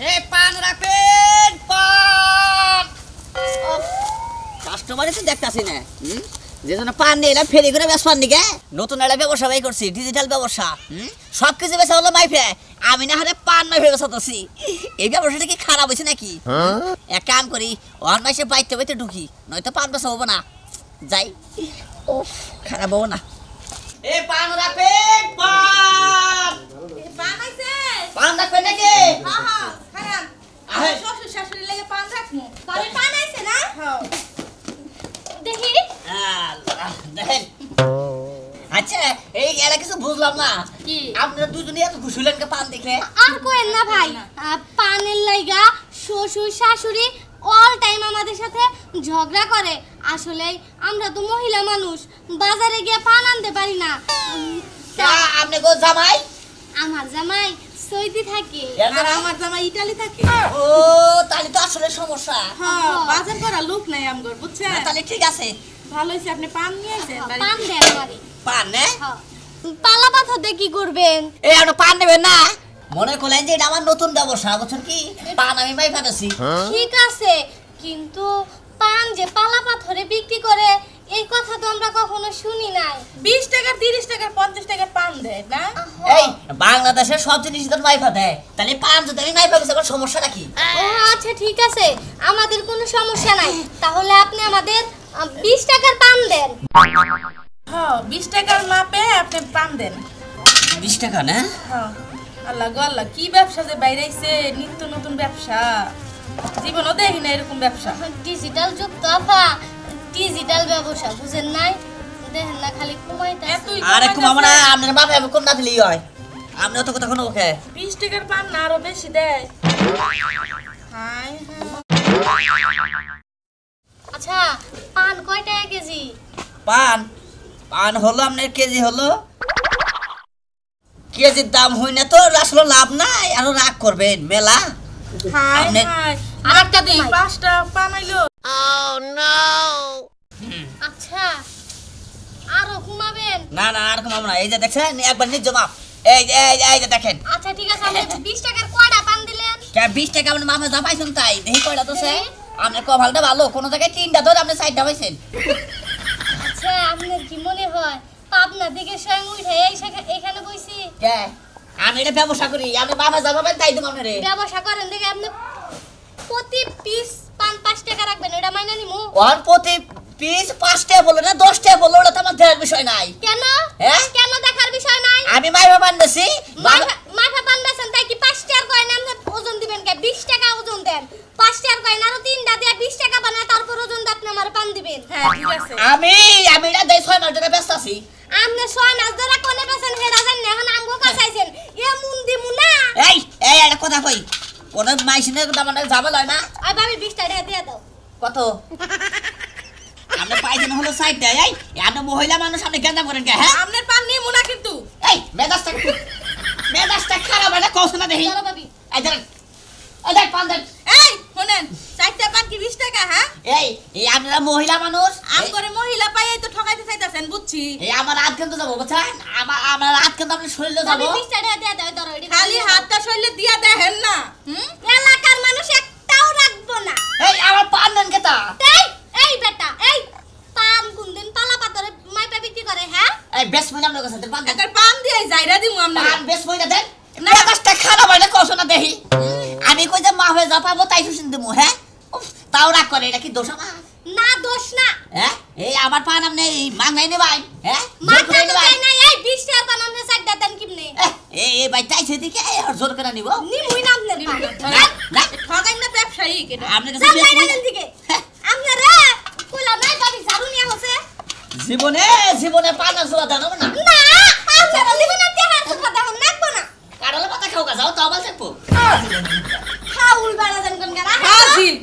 এ পান রাখবেন পান। কাস্টমার এসে দেখতাছি না হুম? যে জন্য পান নিয়ে এলাম ফেরি করে নিকে। নতুন একটা ব্যবসা বাই করছি ডিজিটাল ব্যবসা হুম? সব কিছু বেচা হলো মাইফে আমি না হারে পান মাইফে এই ব্যবসাটা কি খারাপ হয়েছে নাকি? এক কাম করি মাসে বাইতে বাইতে ঢুকি নয়তো পান বেচা হব না। যাই উফ, খারাপ হব না। এ পান রাখবেন পান। পান পান রাখবেন নাকি? হ্যাঁ হ্যাঁ খারাপ আহে। শ্বশুর শাশুড়ি লেগে পান রাখমু তবে পান আইছে না হ্যাঁ দেখি আল্লাহ, দেখেন আচ্ছা এই এলা কিছু বুঝলাম না। কি? আপনারা দুজনে এত খুশি হলেন পান দেখে আর কোয়েন না ভাই পানের লাইগা শ্বশুর শাশুড়ি অল টাইম আমাদের সাথে ঝগড়া করে। আসলে আমরা তো মহিলা মানুষ বাজারে গিয়ে পান আনতে পারি না। আপনি গো জামাই? আমার জামাই সৌদি থাকে আর আমার জামা ইটালি থাকে। ও তাহলে তো আসলে সমস্যা। হ্যাঁ বাজার করা লোক নাই আমগর বুঝছেন? তাহলে ঠিক আছে। ভালো হয়েছে আপনি পান নিয়ে আসেন পান বাড়িতে। দেন আমারে পান নে হ্যাঁ। পালা পাথর কি করবেন? এই আপনি পান নেবেন না। মনে করলেন যে এটা আমার নতুন ব্যবসা বুঝছেন কি পান আমি মাই ফাটাছি ঠিক আছে কিন্তু পান যে পালা পাথরে বিক্রি করে এই কথা তো আমরা কখনো শুনি নাই। বিশ টাকা তিরিশ টাকা পঞ্চাশ টাকা পান দেয় না? এই বাংলাদেশের সব জিনিস তো মাইফা দেয়। তাহলে পান যদি আমি মাইফা আমার সমস্যা নাকি? ও আচ্ছা ঠিক আছে। আমাদের কোনো সমস্যা নাই। তাহলে আপনি আমাদের বিশ টাকার পান দেন। হ্যাঁ বিশ টাকার মাপে আপনি পান দেন। বিশ টাকা না? হ্যাঁ আল্লাহ গো আল্লাহ কি ব্যবসা যে বাইরে আইছে নিত্য নতুন ব্যবসা। জীবনও দেখি না এরকম ব্যবসা। ডিজিটাল যুগ তো আপা। ডিজিটাল ব্যবসা বুঝেন নাই? দেখেন না খালি এতই আরে আপনার বাপে কোন না দিলেই হয়। আপনি অত কথা ওকে। বিশ টাকার পান না আরও বেশি দেয়। আচ্ছা পান কয় টাকা কেজি? পান? পান হলো আপনার কেজি হলো। কেজির দাম হই না তো আসলে লাভ নাই আরও রাগ করবেন মেলা। আপনি- আরেকটা পাঁচটা পান আচ্ছা আরও না না আর কমাবো না। এই যে দেখছেন একবার নিজ মাপ এই যে এই যে- এই যে দেখেন। আচ্ছা ঠিক আছে আপনি বিশ টাকার কয়টা পান দিলেন? কে টাকা যা পাইছেন তাই? দেখি কয়টা তো সে আপনার কপালটা ভালো কোন জায়গায় তিনটা ধরে আপনি সাইডটা পাইছেন। আপনার কি মনে হয়? পাবনা দিকে স্বয়ং উঠে এখানে বইছি। আমি এটা ব্যবসা করি আপনি বাবা যা পাবেন তাই দেবো আপনার। ব্যবসা করেন দেখে আপনি প্রতি পিস পান পাঁচ টাকা রাখবেন এটা মাইনা নিমু। ওর প্রতি পিস পাঁচটা বলো না দশটা বলো ওটা তো আমার দেওয়ার বিষয় নাই। কেন? হ্যাঁ? কেন দেখার বিষয় নাই? আমি মাইবা বান্ধছি মাথা পান তাই কি পাঁচ টাকার কয়েন আপনি ওজন দিবেন কে? বিশ টাকা ওজন দেন। পাঁচ টাকার কয়েন আরও তিনটা দিয়ে বিশ টাকা বানায় তারপর ওজন দিয়ে আপনি আমার পান দিবেন? হ্যাঁ ঠিক আছে। আমি আমি এটা দেই ছয় মাস ধরে ব্যস্ত আছি। আপনি ছয় মাস ধরে কোনে বেছেন হেরা জান না এখন আমগো কাছাইছেন এ মুন দিমু না। এই এই একটা কথা কই। কোন মাইসিনে মানে ঝামেলা হয় না। আর ভাবি বিশ টাকা দিয়ে দাও। কত? আপনি পাইছেন হলো সাইডটা এই আপনি মহিলা মানুষ আপনি গেঞ্জাম করেন কে হ্যাঁ? আপনার পান নিয়ে মুনা কিন্তু। এই মেজাজটা মেজাজটা খারাপ এটা কৌশল না দেখি। এই ধরেন। এই দেখ পান দেন এই শুনেন চারটা পান কি বিশ টাকা হ্যাঁ এই এই আপনারা মহিলা মানুষ? আম করে মহিলা পাই তো ঠকাইতে চাইতেছেন বুঝছি। এই আমার হাত কিন্তু যাব বুঝছেন? আমার আমার হাত কিন্তু আপনার শরীরে যাব। খালি হাতটা শরীরে দিয়া দেখেন না। হুম? এলাকার মানুষ একটাও রাখব না। এই আমার পান দেন কেতা এই এই বেটা এই পান কোনদিন পালা পাতরে মাইপা বিক্রি করে হ্যাঁ? এই বেশ মহিলা আপনার কাছে পান দেন। পান দিয়ে যাইরা দিমু আমরা। পান বেশ মহিলা দেন। মেজাজটা খারাপ হয় না কৌশল না দেখি। আমি কই যে মা হয়ে যা পাবো তাই শুন দেবো হ্যাঁ? তাও রাগ করে এটা কি দোষ আমার? না দোষ না। হ্যাঁ? এই আমার পান আপনি এই মাংনাই নেবাই হ্যাঁ? জোর মাথা করে তো নেবাই দেয় নাই এই বিশ টাকা পান আপনি সাইড দেন কিমনে? এই এই ভাই চাইছে দিকে আর জোর করে নিব। না আপনার পান না না ঠকাই না ব্যবসায়ী কেটা আপনার কাছে লাইন মহিলা- দিকে। আপনার রে কইলা নাই ভাবি ঝাড়ু নিয়া হচ্ছে? জীবনে জীবনে পান জোড়া জানো না। না আপনার জীবনে কথা দেখুন নাকবো না। কারলে পাতা খাও গা যাও তো আবার দেখব খাউল বেড়া জান কোন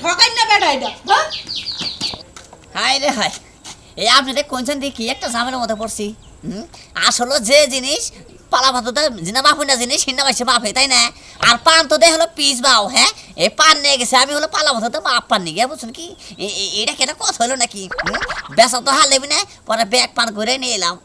ঠকাই না বেটা এটা। হাই রে হাই এই আপনাদের কোনছেন দিয়ে কি একটা ঝামেলার মধ্যে পড়ছি। হুম? আসলে যে জিনিস পালা ভাততে জিনা বাপ না জিনিস সিন্না বাইছে বাপে তাই না? আর পান তো দেখ হলো পিস বাও হ্যাঁ? এই পান নিয়ে গেছে আমি হলো পালা ভাততে বাপ পান নিয়ে বুঝছেন কি? এ- এ- এটা কেটা কথা হলো নাকি? বেচা তো হার লেবি না পরে ব্যাগ পান করে নিয়ে এলাম।